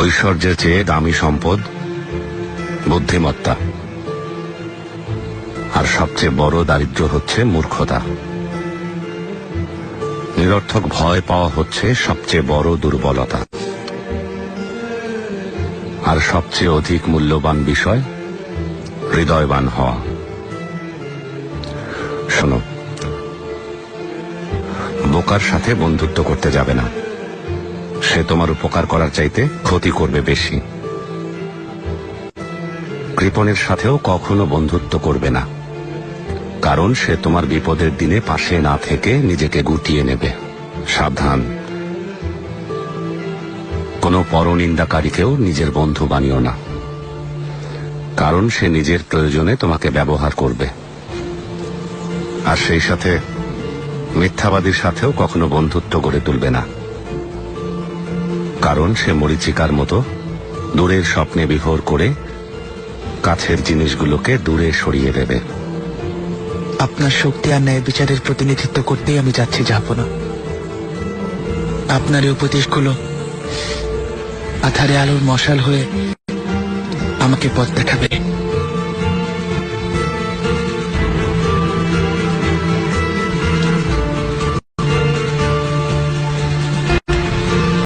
ঐশ্বর্যের চেয়ে দামি সম্পদ বুদ্ধিমত্তা। আর সবচেয়ে বড় দারিদ্র হচ্ছে মূর্খতা। নিরর্থক ভয় পাওয়া হচ্ছে সবচেয়ে বড় দুর্বলতা। আর সবচেয়ে অধিক মূল্যবান বিষয়, হৃদয়বান হওয়া। শোনো, বোকার সাথে বন্ধুত্ব করতে যাবে না। সে তোমার উপকার করার চাইতে ক্ষতি করবে বেশি। কৃপণের সাথেও কখনো বন্ধুত্ব করবে না, কারণ সে তোমার বিপদের দিনে পাশে না থেকে নিজেকে গুটিয়ে নেবে। সাবধান। কোনো পরনিন্দাকারীকেও নিজের বন্ধু বানিও না, কারণ সে নিজের প্রয়োজনে তোমাকে ব্যবহার করবে। আর সেই সাথে মিথ্যাবাদীর সাথেও কখনো বন্ধুত্ব গড়ে তুলবে না। কারণ সে মরিচিকার মতো দূরের স্বপ্নে বিভোর করে কাছের জিনিসগুলোকে দূরে সরিয়ে দেবে। আপনার শক্তি আর ন্যায় বিচারের প্রতিনিধিত্ব করতেই আমি যাচ্ছি না আপনার এই উপদেশগুলো আধারে আলোর মশাল হয়ে আমাকে পথ দেখাবে।